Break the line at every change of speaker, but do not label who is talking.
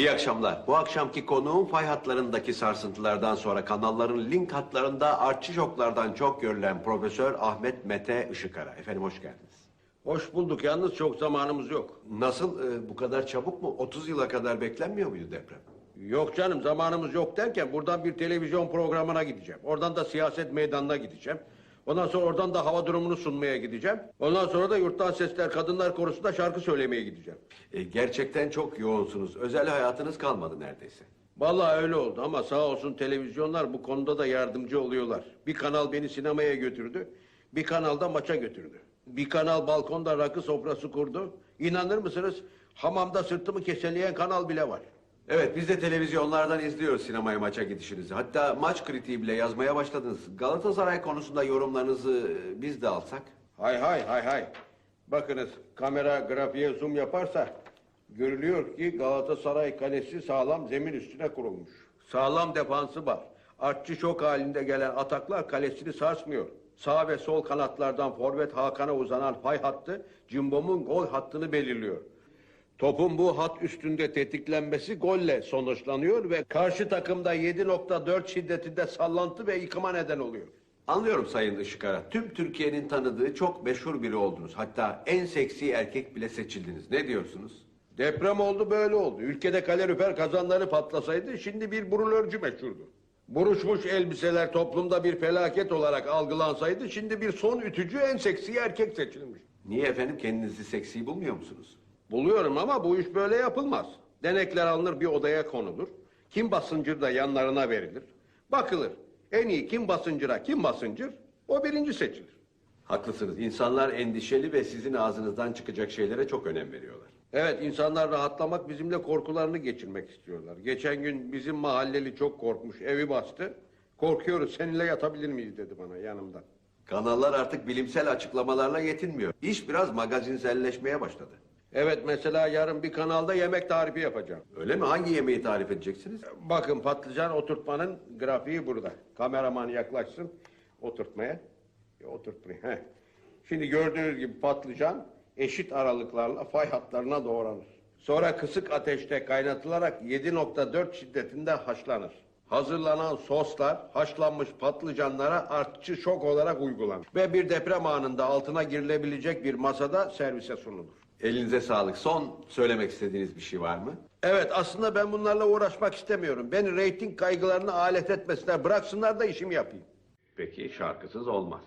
İyi akşamlar. Bu akşamki konuğum fay hatlarındaki sarsıntılardan sonra kanalların link hatlarında artçı şoklardan çok görülen Profesör Ahmet Mete Işıkara. Efendim hoş geldiniz.
Hoş bulduk yalnız çok zamanımız yok.
Nasıl e, bu kadar çabuk mu? 30 yıla kadar beklenmiyor muydu deprem?
Yok canım zamanımız yok derken buradan bir televizyon programına gideceğim. Oradan da siyaset meydanına gideceğim. Ondan sonra oradan da hava durumunu sunmaya gideceğim. Ondan sonra da yurttan sesler kadınlar korusunda şarkı söylemeye gideceğim.
E, gerçekten çok yoğunsunuz. Özel hayatınız kalmadı neredeyse.
Vallahi öyle oldu ama sağ olsun televizyonlar bu konuda da yardımcı oluyorlar. Bir kanal beni sinemaya götürdü, bir kanal da maça götürdü. Bir kanal balkonda rakı sofrası kurdu. İnanır mısınız? Hamamda sırtımı keseleyen kanal bile var.
Evet biz de televizyonlardan izliyoruz sinemaya maça gidişinizi. Hatta maç kritiği bile yazmaya başladınız. Galatasaray konusunda yorumlarınızı e, biz de alsak.
Hay hay hay hay. Bakınız kamera grafiğe zoom yaparsa görülüyor ki Galatasaray kalesi sağlam zemin üstüne kurulmuş. Sağlam defansı var. Artçı şok halinde gelen ataklar kalesini sarsmıyor. Sağ ve sol kanatlardan forvet Hakan'a uzanan fay hattı Cimbom'un gol hattını belirliyor. Topun bu hat üstünde tetiklenmesi golle sonuçlanıyor ve karşı takımda 7.4 şiddetinde sallantı ve yıkıma neden oluyor.
Anlıyorum Sayın Işıkara. Tüm Türkiye'nin tanıdığı çok meşhur biri oldunuz. Hatta en seksi erkek bile seçildiniz. Ne diyorsunuz?
Deprem oldu böyle oldu. Ülkede kalorifer kazanları patlasaydı şimdi bir brulörcü meşhurdu. Buruşmuş elbiseler toplumda bir felaket olarak algılansaydı şimdi bir son ütücü en seksi erkek seçilmiş.
Niye efendim kendinizi seksi bulmuyor musunuz?
Buluyorum ama bu iş böyle yapılmaz. Denekler alınır bir odaya konulur. Kim basıncır da yanlarına verilir. Bakılır. En iyi kim basıncıra kim basıncır o birinci seçilir.
Haklısınız. İnsanlar endişeli ve sizin ağzınızdan çıkacak şeylere çok önem veriyorlar.
Evet insanlar rahatlamak bizimle korkularını geçirmek istiyorlar. Geçen gün bizim mahalleli çok korkmuş evi bastı. Korkuyoruz seninle yatabilir miyiz dedi bana yanımda.
Kanallar artık bilimsel açıklamalarla yetinmiyor. İş biraz magazinselleşmeye başladı.
Evet mesela yarın bir kanalda yemek tarifi yapacağım.
Öyle mi? Hangi yemeği tarif edeceksiniz?
Bakın patlıcan oturtmanın grafiği burada. Kameraman yaklaşsın oturtmaya. E, heh. Şimdi gördüğünüz gibi patlıcan eşit aralıklarla fay hatlarına doğranır. Sonra kısık ateşte kaynatılarak 7.4 şiddetinde haşlanır. Hazırlanan soslar haşlanmış patlıcanlara artçı şok olarak uygulanır. Ve bir deprem anında altına girilebilecek bir masada servise sunulur.
Elinize sağlık. Son söylemek istediğiniz bir şey var mı?
Evet aslında ben bunlarla uğraşmak istemiyorum. Beni reyting kaygılarına alet etmesinler. Bıraksınlar da işimi yapayım.
Peki şarkısız olmaz.